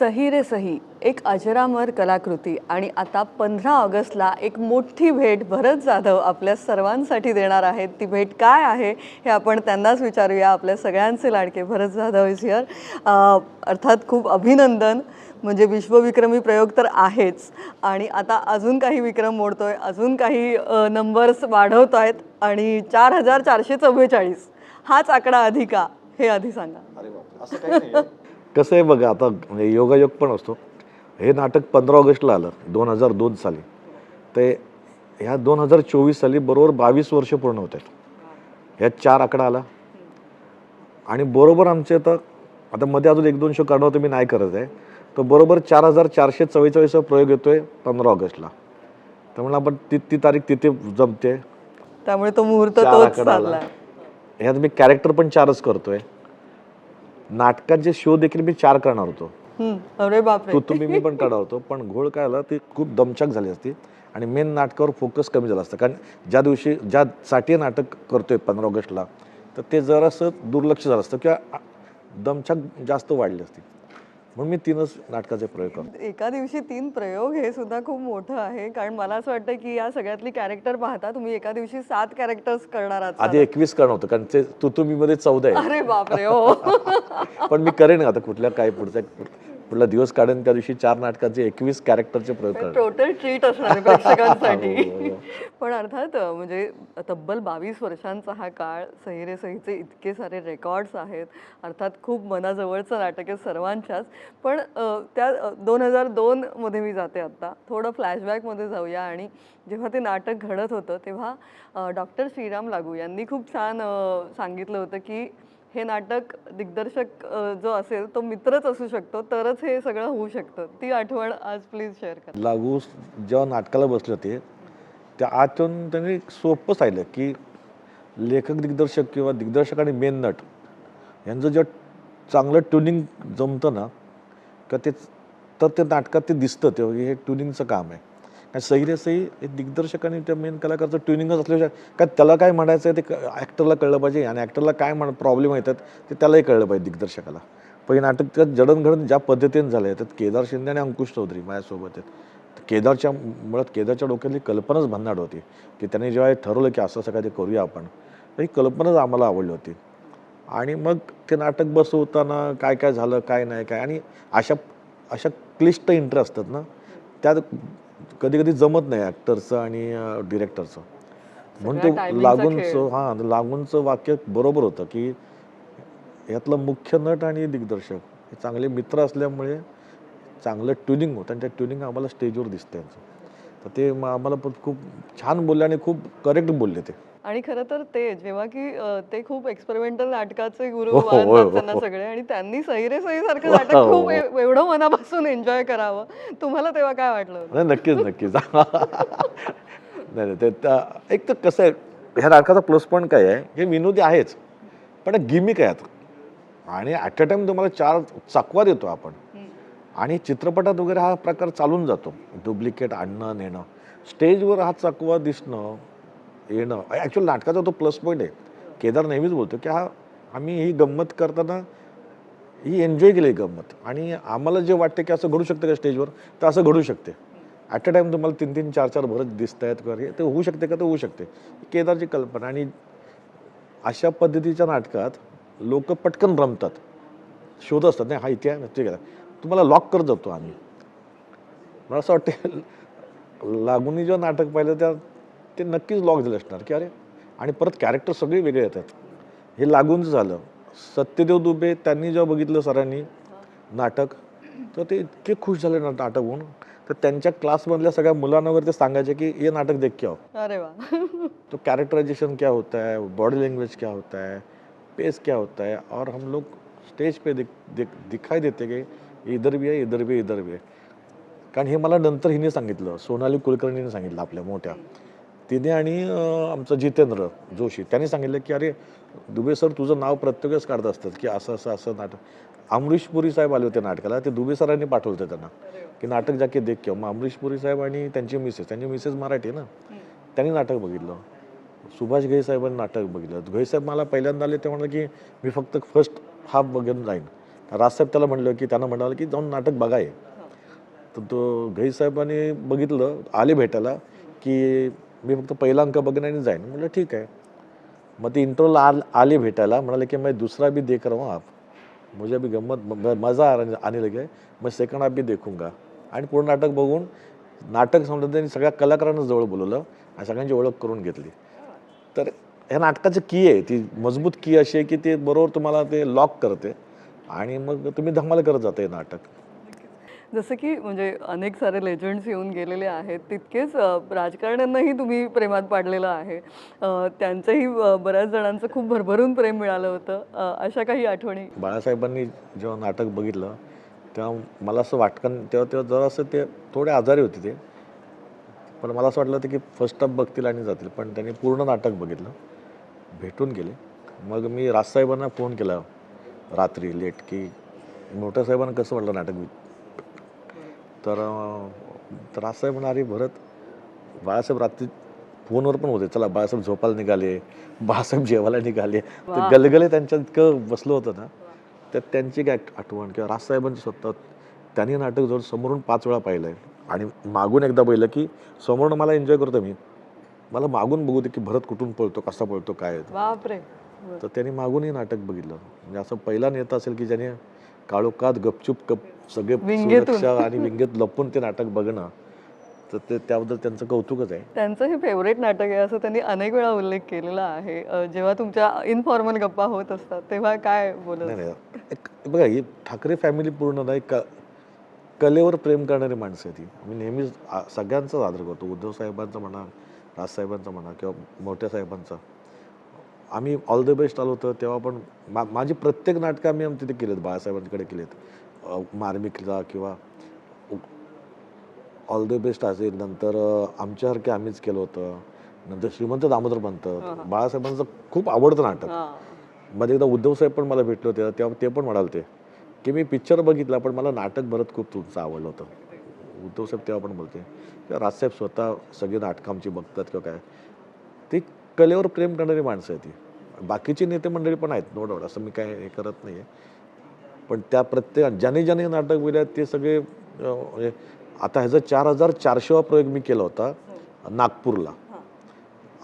सही रे सही एक अजरामर कलाकृती. आणि आता पंधरा ऑगस्टला एक मोठी भेट भरत जाधव आपल्या सर्वांसाठी देणार आहेत. ती भेट काय आहे हे आपण त्यांनाच विचारूया. आपल्या सगळ्यांचे लाडके भरत जाधव इज हिअर अर्थात खूप अभिनंदन. म्हणजे विश्वविक्रमी प्रयोग तर आहेच. आणि आता अजून काही विक्रम मोडतोय. अजून काही नंबर्स वाढवत आहेत. आणि चार हजार चारशे चव्वेचाळीस. हाच आकडा अधिका. हे आधी सांगा. कसं आहे बघा आता म्हणजे योगायोग पण असतो. हे नाटक पंधरा ऑगस्टला आलं दोन हजार दोन साली. ते ह्या दोन हजार चोवीस साली बरोबर बावीस वर्ष पूर्ण होत आहेत. ह्यात चार आकडा आला. आणि बरोबर आमचे आता आता मध्ये अजून एक दोन शो करणार होतं मी नाही करत आहे. तर बरोबर चार हजार चारशे चव्वेचाळीस प्रयोग येतोय पंधरा ऑगस्टला. त्यामुळे आपण ती ती तारीख तिथे जमते. त्यामुळे तो मुहूर्त ह्यात मी कॅरेक्टर पण चारच करतोय. नाटकाचे शो देखील मी चार करणार होतो. अरे बापरे. तू तुम्ही मी पण काढा होतो पण घोळ काय आला ती खूप दमछाक झाली असती आणि मेन नाटकावर फोकस कमी झाला असतं. कारण ज्या दिवशी ज्यासाठी नाटक करतोय पंधरा ऑगस्टला तर ते जरासं दुर्लक्ष झालं असतं किंवा दमछाक जास्त वाढली असती. म्हणून मी तीनच नाटकाचे प्रयोग करतो. एका दिवशी तीन प्रयोग हे सुद्धा खूप मोठं आहे. कारण मला असं वाटतं की या सगळ्यातली कॅरेक्टर पाहता तुम्ही एका दिवशी सात कॅरेक्टर्स करणार आहात. आधी एकवीस करणार होतं. कारण ते तू तुम्ही मध्ये चौदा आहे अरे बापरे हो. पण मी करेन आता कुठल्या काय पुढच्या पुढला दिवस काढेन त्या दिवशी चार नाटकाचे एकवीस कॅरेक्टरचे प्रयोग टोटल ट्रीट असणार प्रेक्षकांसाठी. पण अर्थात म्हणजे तब्बल बावीस वर्षांचा हा काळ सहिरे सहीचे इतके सारे रेकॉर्ड्स आहेत. अर्थात खूप मनाजवळचं नाटक आहे सर्वांच्याच. पण त्या दोन हजार दोनमध्ये मी जाते आत्ता थोडं फ्लॅशबॅकमध्ये जाऊया आणि जेव्हा ते नाटक घडत होतं तेव्हा डॉक्टर श्रीराम लागू यांनी खूप छान सांगितलं होतं की हे नाटक दिग्दर्शक जो असेल तो मित्रच असू शकतो तरच हे सगळं होऊ शकतं. ती आठवण आज प्लीज शेअर करा. लागू जेव्हा नाटकाला बसले होते त्या आतून त्यांनी एक सोपं सांगितलं की लेखक दिग्दर्शक किंवा दिग्दर्शक आणि मेन नट यांचं जेव्हा चांगलं ट्युनिंग जमतं ना का ते तर ते नाटकात ते दिसतं ते हे ट्युनिंगचं काम आहे. कारण सही सही हे त्या मेन कलाकारचं ट्युनिंगच असल्याशिवाय का त्याला काय म्हणायचं आहे ते ॲक्टरला कळलं पाहिजे आणि ॲक्टरला काय म्हण प्रॉब्लेम येतात ते त्यालाही कळलं पाहिजे दिग्दर्शकाला. पण हे नाटक त्यात जडणघडण ज्या पद्धतीने झालं आहे त्यात केदार शिंदे आणि अंकुश चौधरी माझ्यासोबत आहेत. केदारच्या मुळात केदारच्या डोक्यातली कल्पनाच भन्नाट होती की त्यांनी जेव्हा हे ठरवलं की असं असं ते करूया आपण तर ही कल्पनाच आम्हाला आवडली होती. आणि मग ते नाटक बसवताना काय काय झालं काय नाही काय आणि अशा अशा क्लिष्ट इंटर असतात ना त्यात कधी कधी जमत नाही ॲक्टरचं आणि डिरेक्टरचं म्हणून ते लागूनचं. हां लागूनचं वाक्य बरोबर होतं की यातलं मुख्य नट आणि दिग्दर्शक हे चांगले मित्र असल्यामुळे चांगलं ट्युनिंग होतं आणि त्या ट्युनिंग आम्हाला स्टेजवर दिसतं तर ते आम्हाला खूप छान बोलले आणि खूप करेक्ट बोलले ते. आणि खरं तर ते जेव्हा की ते खूप एक्सपेरिमेंटल नाटकाचे गुरु मानतात. त्यांना सगळे आणि त्यांनी सहिरे सही सारखं नाटक. खूप एव- एवढं मनापासून एन्जॉय करावं. तुम्हाला तेव्हा काय वाटलं? नाही नक्कीच नक्कीच. नाही ते एक तर कसं आहे ह्या नाटकाचा प्लस पॉईंट काय आहे हे विनोदी आहेच पण गिमिक आहेत आणि ॲट अ टाइम तुम्हाला चार चकवा देतो आपण. आणि चित्रपटात वगैरे हा प्रकार चालून जातो. डुप्लिकेट आणणं नेणं. स्टेजवर हा चकवा दिसणं येणं. ॲक्च्युअल नाटकाचा तो प्लस पॉईंट आहे. केदार नेहमीच बोलतो की हा आम्ही ही गंमत करताना ही एन्जॉय केली गंमत. आणि आम्हाला जे वाटते की असं घडू शकतं का स्टेजवर तर असं घडू शकते. ॲट अ टाईम तुम्हाला तीन तीन चार चार भरत दिसत आहेत किंवा ते होऊ शकते का? तर होऊ शकते. केदारची कल्पना आणि अशा पद्धतीच्या नाटकात लोक पटकन रमतात. शोध असतात. नाही हा इथे आहे ठीक आहे तुम्हाला लॉक करत जातो आम्ही. मला असं वाटते लागून जेव्हा नाटक पाहिलं त्या ते नक्कीच लॉक झाले असणार की अरे आणि परत कॅरेक्टर सगळे वेगळे येतात. हे लागूनच झालं. सत्यदेव दुबे त्यांनी जेव्हा बघितलं सरांनी नाटक तर ते इतके खुश झाले ना नाटक होऊन. तर त्यांच्या क्लासमधल्या सगळ्या मुलांना वगैरे ते सांगायचे की ये नाटक देख के आओ अरे वा. तो कैरेक्टराइजेशन क्या होता है? बॉडी लैंग्वेज क्या होता है? पेस क्या होता है? और हम लोग स्टेज पे दिख, दिख, दिखाई देते कि इधर भी आहे इधर भी इधर भी आहे कारण हे मला नंतर हिने सांगितलं सोनाली कुलकर्णीने सांगितलं आपल्या मोठ्या. तिने आणि आमचं जितेंद्र जोशी त्यांनी सांगितलं की अरे दुबे सर तुझं नाव प्रत्येक वेळेस काढत असतात की असं असं असं नाटक. अमरीश पुरी साहेब आले होते नाटकाला ते दुबे सरांनी पाठवलं होतं त्यांना. की नाटक जाके देख किंवा मग अमरीश पुरी साहेब आणि त्यांची मिसेस त्यांची मिसेस मराठी ना त्यांनी नाटक बघितलं. सुभाष घई साहेबांनी नाटक बघितलं. घई साहेब मला पहिल्यांदा आले ते म्हणाले की मी फक्त फर्स्ट हाफ बघून जाईन. राजसाहेब त्याला म्हणलं की त्यांना म्हणाल की जाऊन नाटक बघाय तर तो घई साहेबांनी बघितलं आले भेटायला की मी फक्त पहिला अंक बघेन आणि जाईन. म्हटलं ठीक आहे. मग ते इंटरव्ह्यूला आल आले भेटायला. म्हणाले की मी दुसरा भी देख रहा हूँ आप. मुझे भी गंमत म- मजा आ- आने लगे. मैं सेकंड आप भी देखूंगा. आणि पूर्ण नाटक बघून नाटक समजा त्यांनी सगळ्या कलाकारांना जवळ बोलवलं आणि सगळ्यांची ओळख करून घेतली. तर ह्या नाटकाची की आहे. ती मजबूत की अशी आहे की ते बरोबर तुम्हाला ते लॉक करते. आणि मग तुम्ही धमाल करत जाते हे नाटक. जसं की म्हणजे अनेक सारे लेजंड्स येऊन गेलेले आहेत तितकेच राजकारण्यांनाही तुम्ही प्रेमात पाडलेलं आहे. त्यांचंही बऱ्याच जणांचं खूप भरभरून प्रेम मिळालं होतं. अशा काही आठवणी? बाळासाहेबांनी जेव्हा नाटक बघितलं तेव्हा मला असं वाटकन तेव्हा तेव्हा जरासं ते थोडे आजारी होते ते. पण मला असं वाटलं होतं की फर्स्ट स्टॉप बघतील आणि जातील. पण त्यांनी पूर्ण नाटक बघितलं भेटून गेले. मग मी राजसाहेबांना फोन केला रात्री लेट की मोठ्या साहेबांना कसं वाटलं नाटक तर तर राजसाहेब म्हणाले भरत बाळासाहेब रात्री फोनवर पण होते. चला बाळासाहेब झोपायला निघाले बाळासाहेब जेवायला निघाले. ते गलगले त्यांच्या इतकं बसलं होतं ना तर त्यांची काय आठवण किंवा राजसाहेबांची स्वतः त्यांनी नाटक जवळ समोरून पाच वेळा पाहिलं आहे आणि मागून एकदा पाहिलं की समोरून मला एन्जॉय करतो मी. मला मागून बघू दे की भरत कुठून पळतो कसा पळतो काय तर त्यांनी मागूनही नाटक बघितलं. म्हणजे असं पहिला नेता असेल की ज्याने काळोखात गपचूप गप सगळे. सुरक्षा आणि विंगेत लपून ते नाटक बघणं तर ते त्याबद्दल त्यांचं कौतुकच आहे. त्यांचं हे फेवरेट नाटक आहे असं त्यांनी अनेक वेळा उल्लेख केलेला आहे. जेव्हा तुमच्या इनफॉर्मल गप्पा होत असतात तेव्हा काय बोलत नाही बघा ही ठाकरे फॅमिली पूर्ण नाही का कलेवर प्रेम करणारी माणसं आहे ती मी नेहमीच सगळ्यांचाच आदर करतो. उद्धव साहेबांचा म्हणा राजसाहेबांचा म्हणा किंवा मोठ्या साहेबांचा. आम्ही ऑल द बेस्ट आलो होतो. तेव्हा पण मा माझी प्रत्येक नाटकं आम्ही आम तिथे केलेत बाळासाहेबांकडे केलेत. मार्मिकला किंवा ऑल द बेस्ट असेल नंतर आमच्यासारखे आम्हीच केलं होतं. नंतर श्रीमंत दामोदर पंत. बाळासाहेबांचं खूप आवडतं नाटक. मध्ये एकदा उद्धव साहेब पण मला भेटले होते. तेव्हा ते पण म्हणाले ते की मी पिक्चर बघितला पण मला नाटक भरत खूप तुमचं आवडलं होतं. उद्धव साहेब तेव्हा पण बोलते किंवा राजसाहेब स्वतः सगळी नाटकं आमची बघतात किंवा काय. कलेवर प्रेम करणारी माणसं आहे ती बाकीची नेते मंडळी पण आहेत नो डाऊट असं मी काय हे करत नाही आहे पण त्या प्रत्येक ज्याने ज्याने नाटक विले ते सगळे म्हणजे आता ह्याचा चार हजार चारशेवा प्रयोग मी केला होता नागपूरला.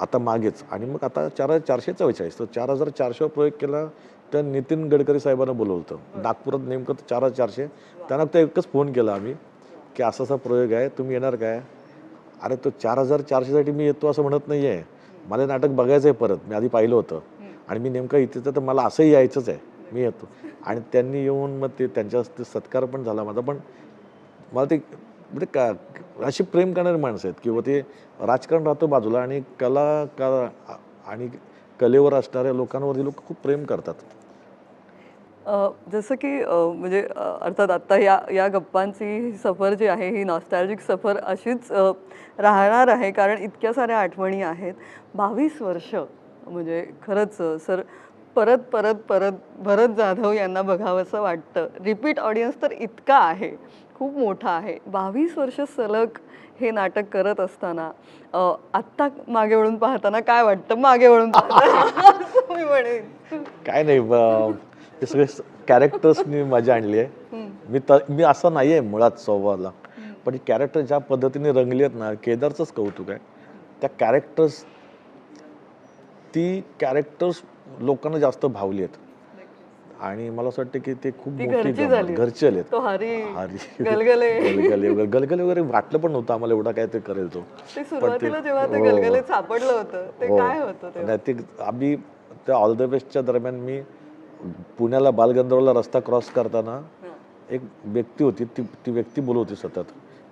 आता मागेच. आणि मग आता चार हजार चारशे चव्वेचाळीस तर चार हजार चारशे प्रयोग केला तर नितीन गडकरी साहेबांना बोलवलं होतं. नागपुरात नेमकं चार हजार चारशे. त्यांना तर एकच फोन केला आम्ही की असा असा प्रयोग आहे तुम्ही येणार काय? अरे तो चार हजार चारशेसाठी मी येतो असं म्हणत नाही आहे मला नाटक बघायचं आहे परत. मी आधी पाहिलं होतं. आणि मी नेमकं इथेच आहे तर मला असंही यायचंच आहे. मी येतो. आणि त्यांनी येऊन मग ते त्यांच्या हस्ते सत्कार पण झाला माझा. पण मला ते म्हणजे का अशी प्रेम करणारी माणसं आहेत. किंवा ते राजकारण राहतं बाजूला आणि कला का आणि कलेवर असणाऱ्या लोकांवरती लोक खूप प्रेम करतात. जसं की म्हणजे अर्थात आत्ता या या गप्पांची ही सफर जी आहे ही नॉस्टॅल्जिक सफर अशीच राहणार आहे. कारण इतक्या साऱ्या आठवणी आहेत. बावीस वर्ष म्हणजे खरंच सर परत परत परत भरत जाधव यांना बघावंसं वाटतं. रिपीट ऑडियन्स तर इतका आहे. खूप मोठा आहे. बावीस वर्ष सलग हे नाटक करत असताना आत्ता मागे वळून पाहताना काय वाटतं? मागे वळून पाहताना? मी म्हणेन. काय नाही हे सगळे कॅरेक्टर्सनी मजा आणली आहे. मी त मी असं नाही आहे मुळात स्वभावाला. पण कॅरेक्टर ज्या पद्धतीने रंगली आहेत ना केदारचंच कौतुक आहे. त्या कॅरेक्टर्स ती कॅरेक्टर्स लोकांना जास्त भावली आहेत. आणि मला असं वाटतं की ते खूप ती मोठी घरची तो हरी गलगले. गलगले वगैरे वाटलं पण नव्हतं आम्हाला एवढा काय ते करेल तो. ते जेव्हा ते हो. गलगले सापडलं होतं ते हो. ते नाही ते आम्ही त्या ऑल द बेस्टच्या दरम्यान मी पुण्याला बालगंधर्वला रस्ता क्रॉस करताना एक व्यक्ती होती ती ती व्यक्ती बोलत होती सतत.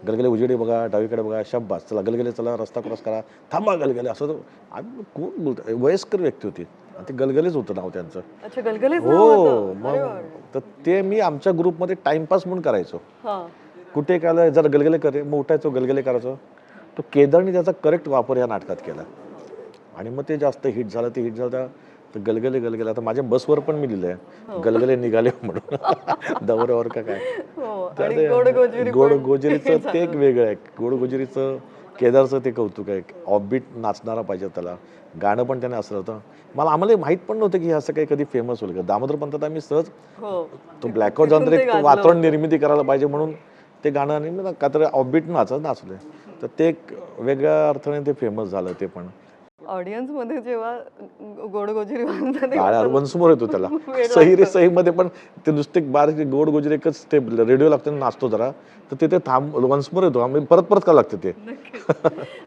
गलगले उजेडे बघा डावीकडे बघा शब्बास चला गलगले चला रस्ता क्रॉस करा. थांबा गलगले. असं तो- आम्ही कोण बोलतो? वयस्कर व्यक्ती होती. आणि ते गलगलेच होतं नाव त्यांचं. हो मग. तर ते मी आमच्या ग्रुपमध्ये टाइमपास म्हणून करायचो. कुठे काय जर गलगले करे मग उठायचो गलगले करायचो. तो केदारनी त्याचा करेक्ट वापर या नाटकात केला. आणि मग ते जास्त हिट झालं ते हिट झालं. तर गलगले गलगले. आता माझ्या बसवर पण मी लिहिलंय. गलगले निघाले म्हणून. दौऱ्यावर का काय? हो. तर गोड गोजिरीचं हे ते एक वेगळं आहे गोड गोजिरीचं केदारचं ते कौतुक आहे ऑफबीट नाचणारा पाहिजे त्याला. गाणं पण त्याने असलं होतं. मला आम्हाला माहीत पण नव्हतं की हे असं काही कधी फेमस होईल का. दामोदर पंतात आम्ही सहज हो. तो ब्लॅकआउट जाऊन तरी एक वातावरण. निर्मिती करायला पाहिजे म्हणून ते गाणं आणि का तर ऑफबीट नाचत नाचले तर ते एक वेगळ्या अर्थाने ते फेमस झालं ते पण. ऑडियन्समध्ये जेव्हा गोड गोजिरी वाजतात तेव्हा काळ्या तर वंसमोर येतो त्याला सही रे. सही मध्ये पण ते नुसते बारीक गोड गोजर एकच स्टेप रेडिओ लागतो नाचतो जरा तर तिथे थांब वंसमोर येतो आम्ही परत परत का लागतं ते.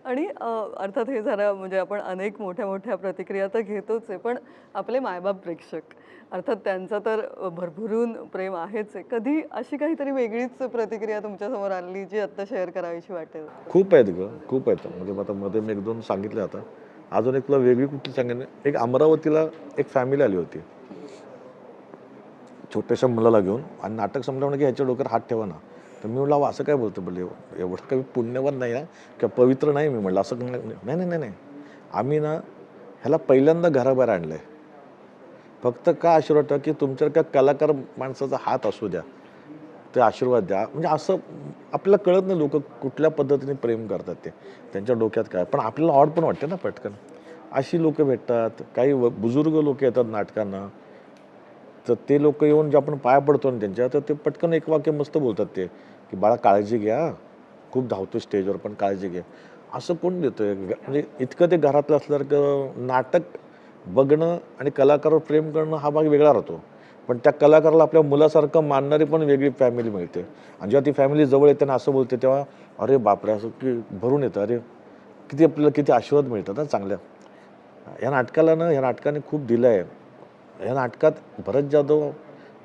आणि अर्थात हे झालं म्हणजे आपण अनेक मोठ्या मोठ्या प्रतिक्रिया तर घेतोच आहे पण आपले मायबाप प्रेक्षक अर्थात त्यांचं तर भरभरून प्रेम आहेच. आहे कधी अशी काहीतरी वेगळीच प्रतिक्रिया तुमच्यासमोर आली जी आत्ता शेअर करावीशी वाटेल? खूप आहेत ग खूप आहेत. म्हणजे आता मध्ये मी एक दोन सांगितले आता. अजून एक तुला वेगळी कुठली सांगेन? एक अमरावतीला एक फॅमिली आली होती. छोट्याशा मुलाला घेऊन. आणि नाटक संपलं म्हणजे की ह्याच्या डोक्यावर हात ठेवा ना. तर मी म्हटलं असं काय बोलतो बोलले एवढं काही पुण्यवान नाही ना. किंवा पवित्र नाही मी म्हटलं असं नाही. नाही नाही नाही आम्ही ना ह्याला पहिल्यांदा घराबाहेर आणलं आहे फक्त का आशीर्वाद ठेवा? की तुमच्या का कलाकार माणसाचा हात असू द्या. ते आशीर्वाद द्या. म्हणजे असं आपल्याला कळत नाही लोक कुठल्या पद्धतीने प्रेम करतात ते. त्यांच्या डोक्यात काय? पण आपल्याला ऑड पण वाटते ना पटकन. अशी लोक भेटतात. काही व- बुजुर्ग लोक येतात नाटकांना. तर ते लोक येऊन जे आपण पाया पडतो ना त्यांच्या तर ते पटकन एक वाक्य मस्त बोलतात ते की बाळा काळजी घ्या खूप धावतो स्टेजवर पण काळजी घ्या. असं कोण देतोय? म्हणजे इतकं ते घरातलं असल्यासारखं नाटक बघणं आणि कलाकारावर प्रेम करणं हा भाग वेगळा राहतो. पण त्या कलाकाराला आपल्या मुलासारखं मानणारी पण वेगळी फॅमिली मिळते. आणि जेव्हा ती फॅमिली जवळ येते ना असं बोलते तेव्हा अरे बापरे असं की भरून येतं. अरे किती आपल्याला किती आशीर्वाद मिळतात ना चांगल्या. या नाटकाला ना ह्या नाटकाने खूप दिलं आहे ह्या नाटकात भरत जाधव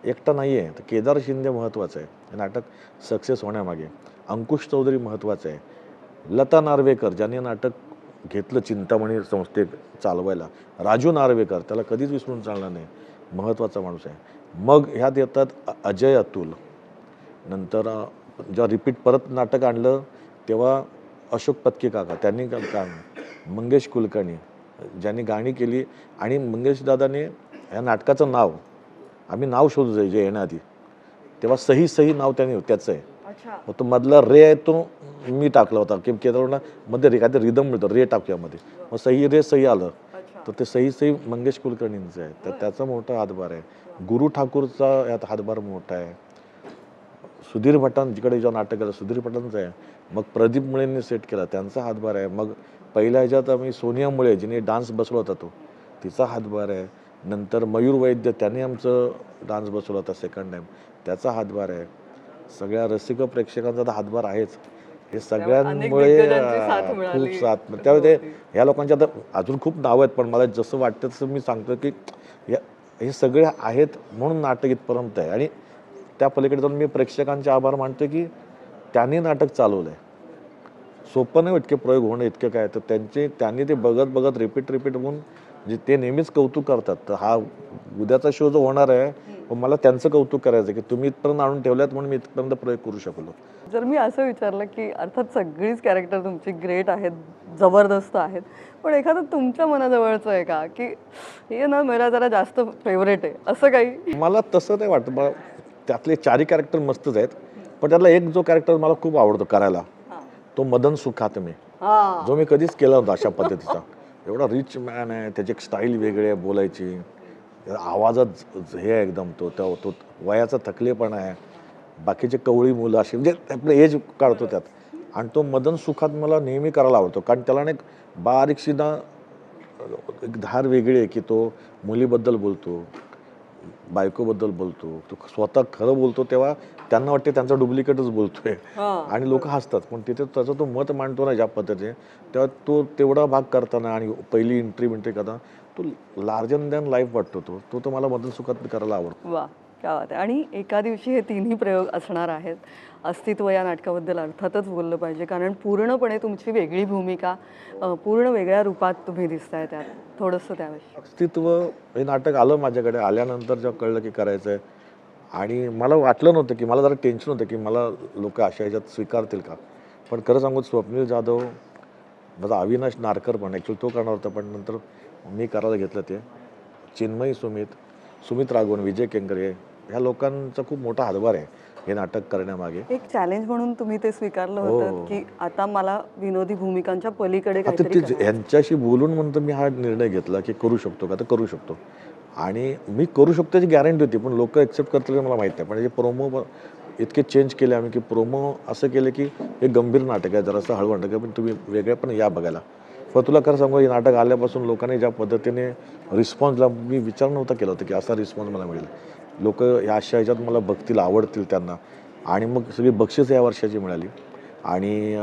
एकटा नाही आहे तर केदार शिंदे महत्त्वाचं आहे. हे नाटक सक्सेस होण्यामागे. अंकुश चौधरी महत्त्वाचं आहे. लता नार्वेकर ज्यांनी हे नाटक घेतलं चिंतामणी संस्थेत चालवायला. राजू नार्वेकर त्याला कधीच विसरून चालणार नाही. महत्त्वाचा माणूस आहे. मग ह्यात येतात अजय अतुल. नंतर जेव्हा रिपीट परत नाटक आणलं तेव्हा अशोक पत्के काका त्यांनी का काम मंगेश कुलकर्णी ज्यांनी गाणी केली आणि मंगेश दादाने ह्या नाटकाचं नाव आम्ही नाव शोधू जायचे येण्याआधी. तेव्हा सही सही नाव त्यांनी त्याचं आहे. मग तो मधला रे आहे तो मी टाकला होता. की केदारना मध्ये रे काहीतरी रिदम मिळतो रे टाकल्यामध्ये मग सही रे सही आलं. तर ते सही सही मंगेश कुलकर्णींचं आहे तर त्याचा मोठा हातभार आहे. गुरु ठाकूरचा यात हातभार मोठा आहे. सुधीर भटांकडे जेव्हा नाटक केलं सुधीर भटांचं आहे मग प्रदीप मुळेंनी सेट केला. त्यांचा हातभार आहे. मग पहिल्या ह्याच्यात आम्ही सोनिया मुळे जिने डान्स बसवला होता तो तिचा हातभार आहे. नंतर मयूर वैद्य त्याने आमचं डान्स बसवला होता सेकंड टाइम त्याचा हातभार आहे. सगळ्या रसिक प्रेक्षकांचा तर हातभार आहेच. हे सगळ्यांमुळे खूप साथ त्यामुळे ते ह्या लोकांच्या आता अजून खूप नावं आहेत पण मला जसं वाटतं तसं मी सांगतो की या हे सगळे आहेत म्हणून नाटक इथपर्यंत आहे. आणि त्या पलीकडे जाऊन मी प्रेक्षकांचे आभार मानतो की त्यांनी नाटक चालवलं आहे सोपं नाही इतके प्रयोग होणं इतकं काय. तर त्यांचे त्यांनी ते बघत बघत रिपीट रिपीट होऊन म्हणजे ते नेहमीच कौतुक करतात. तर हा उद्याचा शो जो होणार आहे मला त्यांचं कौतुक करायचं की तुम्ही इथपर्यंत आणून ठेवल्यात म्हणून मी इथपर्यंत प्रयोग करू शकलो. जर मी असं विचारलं की अर्थात सगळीच कॅरेक्टर तुमची ग्रेट आहेत जबरदस्त आहेत पण एखादं तुमच्या मनाजवळचं आहे का? की हे ना मेरा जरा जास्त फेवरेट आहे. असं काही? मला तसं नाही वाटतं. मला त्यातले चारही कॅरेक्टर मस्तच आहेत पण त्यातला एक जो कॅरेक्टर मला खूप आवडतो करायला तो मदन सुखात्मे हा. जो मी कधीच केला नव्हता अशा पद्धतीचा. एवढा रिच मॅन आहे त्याची एक स्टाईल वेगळी आहे बोलायची. आवाजात हे आहे एकदम तो तो तो वयाचा थकलेपणा आहे. बाकीचे कवळी मुलं अशी म्हणजे आपलं एज काढतो त्यात. आणि तो मदन सुखात मला नेहमी करायला आवडतो. कारण त्याला एक बारीकशी ना एक धार वेगळी आहे की तो मुलीबद्दल बोलतो. बायकोबद्दल बोलतो तो स्वतः खरं बोलतो तेव्हा त्यांना वाटते त्यांचा डुप्लिकेटच बोलतोय. आणि लोक हसतात पण तिथे त्याचं तो मत मांडतो ना ज्या पद्धतीने तेव्हा तो तेवढा भाग करताना आणि पहिली एंट्री बिंट्री करताना तो लार्जर दॅन लाईफ वाटतो तो. तो तो मला मदन सुखात करायला आवडतो. क्या बात आहे आणि एका दिवशी हे तिन्ही प्रयोग असणार आहेत. अस्तित्व या नाटकाबद्दल अर्थातच बोललं पाहिजे. कारण पूर्णपणे तुमची वेगळी भूमिका पूर्ण वेगळ्या रूपात तुम्ही दिसताय त्यात. थोडंसं त्याविषयी. अस्तित्व हे नाटक आलं माझ्याकडे आल्यानंतर जेव्हा कळलं की करायचं आहे आणि मला वाटलं नव्हतं की मला जरा टेन्शन होतं की मला लोक अशा ह्याच्यात स्वीकारतील का? पण खरं सांगू स्वप्नील जाधव माझा अविनाश नारकर पण ॲक्च्युली तो करणार होता पण नंतर मी करायला घेतलं ते. चिन्मयी सुमित सुमित राघवन विजय केंकरे ह्या लोकांचा खूप मोठा हातभार आहे हे नाटक करण्यामागे. एक चॅलेंज म्हणून तुम्ही ते स्वीकारलं हो. होतं की आता मला विनोदी भूमिकांच्या पलीकडे. यांच्याशी बोलून म्हणतो मी हा निर्णय घेतला की करू शकतो का? तर करू शकतो. आणि मी करू शकतो याची गॅरंटी होती पण लोक एक्सेप्ट करतील मला माहीत नाही. पण हे प्रोमो इतके चेंज केले आम्ही की प्रोमो असं केलं की हे गंभीर नाटक आहे जरासं हळवं नाटक आहे पण तुम्ही वेगळे पण या बघायला. पण तुला खरं सांगू हे नाटक आल्यापासून लोकांनी ज्या पद्धतीने रिस्पॉन्सला मी विचार नव्हता केला होता की असा रिस्पॉन्स मला मिळेल. लोक या अशा ह्याच्यात मला बघतील आवडतील त्यांना. आणि मग सगळी बक्षीस या वर्षाची मिळाली. आणि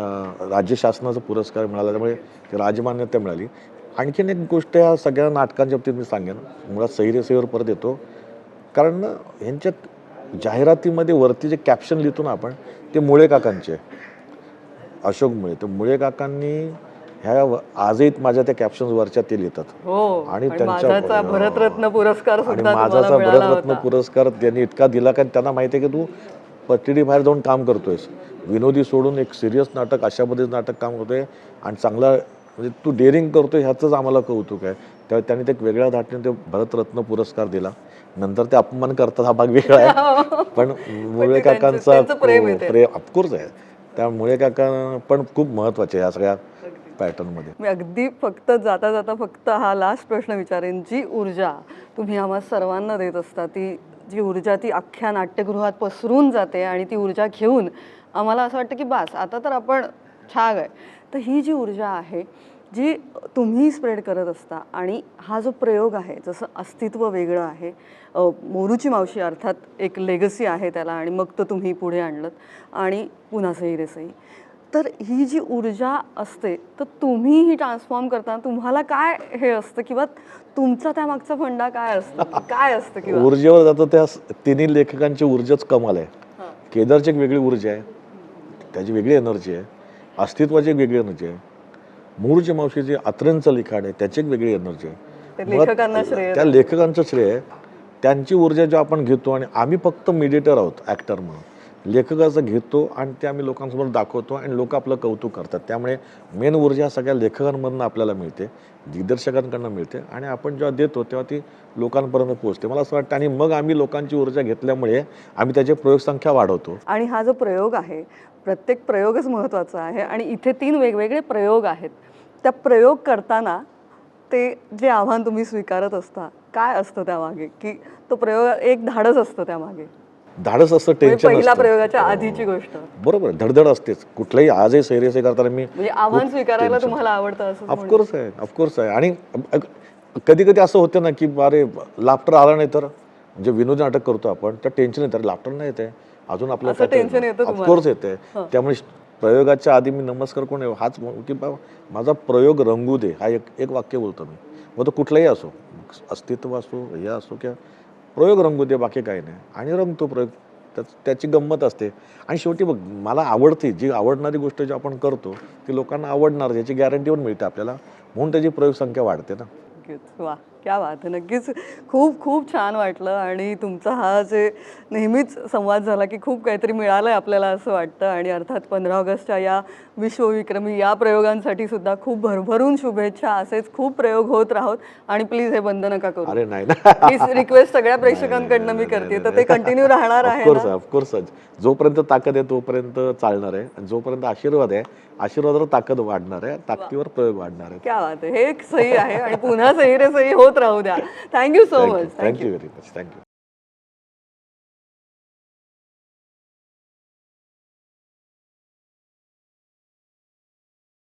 राज्य शासनाचा पुरस्कार मिळाला त्यामुळे ते राजमान्यता मिळाली. आणखीन एक गोष्ट या सगळ्या नाटकांच्या बाबतीत मी सांगेन. मुळात सहिरे सहीवर परत येतो. कारण ह्यांच्यात जाहिरातीमध्ये वरती जे कॅप्शन लिहितो ना आपण ते मुळे काकांचे अशोक मुळे. तर मुळे काकांनी ह्या आजही माझ्या त्या कॅप्शन्स वरच्या ते लिहितात. हो आणि त्यांच्या- भरतरत्न पुरस्कार आणि माझाचा भरतरत्न पुरस्कार त्यांनी इतका दिला कारण त्यांना माहिती आहे की तू पट्टीडी बाहेर जाऊन काम करतोयस. विनोदी सोडून एक सिरियस नाटक अशा पद्धतीचं नाटक काम करतोय आणि चांगला म्हणजे तू डेअरिंग करतोय ह्याचंच आम्हाला कौतुक आहे. त्यावेळी त्यांनी ते एक वेगळ्या धाटने ते भरतरत्न पुरस्कार दिला. नंतर ते अपमान करतात हा भाग वेगळा आहे. पण मुळे ते त्यांचं- काकांचा प्रेम ऑफकोर्स आहे. त्यामुळे काका पण खूप महत्त्वाचे आहे या सगळ्या. पॅटर्नमध्ये. मी अगदी फक्त जाता जाता फक्त हा लास्ट प्रश्न विचारेन जी ऊर्जा तुम्ही आम्हा सर्वांना देत असता ती जी ऊर्जा ती अख्ख्या नाट्यगृहात पसरून जाते आणि ती ऊर्जा घेऊन आम्हाला असं वाटतं की बास आता तर आपण छाग आहे. तर ही जी ऊर्जा आहे जी तुम्ही स्प्रेड करत असता आणि हा जो प्रयोग आहे जसं अस्तित्व वेगळं आहे मोरूची मावशी अर्थात एक लेगसी आहे त्याला आणि मग तर तुम्ही पुढे आणलं आणि पुन्हा सही रेसई तर ही जी ऊर्जा असते तर तुम्ही ही ट्रान्सफॉर्म करताना तुम्हाला काय हे असतं किंवा तुमचा त्यामागचा फंडा काय असतं? काय असतं किंवा? ऊर्जेवर जातं त्या तिन्ही लेखकांची ऊर्जाच कमाल आहे. केदारची एक वेगळी ऊर्जा आहे. त्याची वेगळी एनर्जी आहे. अस्तित्वाची एक वेगळी एनर्जी आहे. मूळच्या मावशीची अत्र्यांचं लिखाण आहे त्याची एक वेगळी एनर्जी आहे. त्या लेखकांचं श्रेय त्यांची ऊर्जा जो आपण घेतो आणि आम्ही फक्त मिडिएटर आहोत ॲक्टर म्हणून. लेखकाचं घेतो आणि ते आम्ही लोकांसमोर दाखवतो आणि लोक आपलं कौतुक करतात. त्यामुळे मेन ऊर्जा सगळ्या लेखकांमधनं आपल्याला मिळते दिग्दर्शकांकडनं मिळते आणि आपण जेव्हा देतो तेव्हा ती लोकांपर्यंत पोहोचते. मला असं वाटतं आणि मग आम्ही लोकांची ऊर्जा घेतल्यामुळे आम्ही त्याची प्रयोगसंख्या वाढवतो. आणि हा जो प्रयोग आहे प्रत्येक प्रयोगच महत्त्वाचा आहे आणि इथे तीन वेगवेगळे प्रयोग आहेत. त्या प्रयोग करताना ते जे आव्हान तुम्ही स्वीकारत असता काय असतं त्यामागे? की तो प्रयोग एक धाडस असतं त्यामागे? धाडस असतं म्हणजे टेन्शन पहिल्या असतं. प्रयोगाच्या आधीची गोष्ट. बरोबर धडधड असतेच. कुठलंही आजही सैरेसे करताना मी म्हणजे आव्हान स्वीकारायला तुम्हाला आवडतं असं ऑफकोर्स आहे ऑफकोर्स आहे. आणि कधी कधी असं होतं ना की अरे लाफ्टर आला नाही तर म्हणजे विनोदी नाटक करतो आपण तर टेन्शन येतं. लाफ्टर नाही येते अजून आपलं tension? येतं? ऑफकोर्स येते त्यामुळे प्रयोगाच्या आधी मी नमस्कार कोण आहे? हाच की माझा प्रयोग रंगू दे. हा एक एक वाक्य बोलतो मी. मग तो कुठलाही असो अस्तित्व असो हे असो किंवा प्रयोग रंगू दे बाकी काही नाही. आणि रंगतो प्रयोग त्याची गंमत असते. आणि शेवटी बघ मला आवडते जी आवडणारी गोष्ट जी आपण करतो ती लोकांना आवडणार याची गॅरंटी पण मिळते आपल्याला. म्हणून त्याची प्रयोगसंख्या वाढते ना. वा. क्या बात आहे नक्कीच खूप खूप छान वाटलं आणि तुमचा हा जे नेहमीच संवाद झाला की खूप काहीतरी मिळालं आहे आपल्याला असं वाटतं आणि अर्थात पंधरा ऑगस्टच्या या विश्वविक्रमी या प्रयोगांसाठी सुद्धा खूप भरभरून शुभेच्छा असेच खूप प्रयोग होत राहोत आणि प्लीज हे बंद नका करू. अरे नाही. ना ही रिक्वेस्ट सगळ्या प्रेक्षकांकडनं मी करते. तर ते कंटिन्यू राहणार आहे ऑफकोर्स जोपर्यंत ताकद आहे तोपर्यंत चालणार आहे. आणि जोपर्यंत आशीर्वाद आहे आशीर्वादावर ताकद वाढणार आहे. ताकदीवर प्रयोग वाढणार आहे क्या बात आहे हे एक सही आहे आणि पुन्हा सही रे सही होत राहू द्या thank you so much thank you very much thank you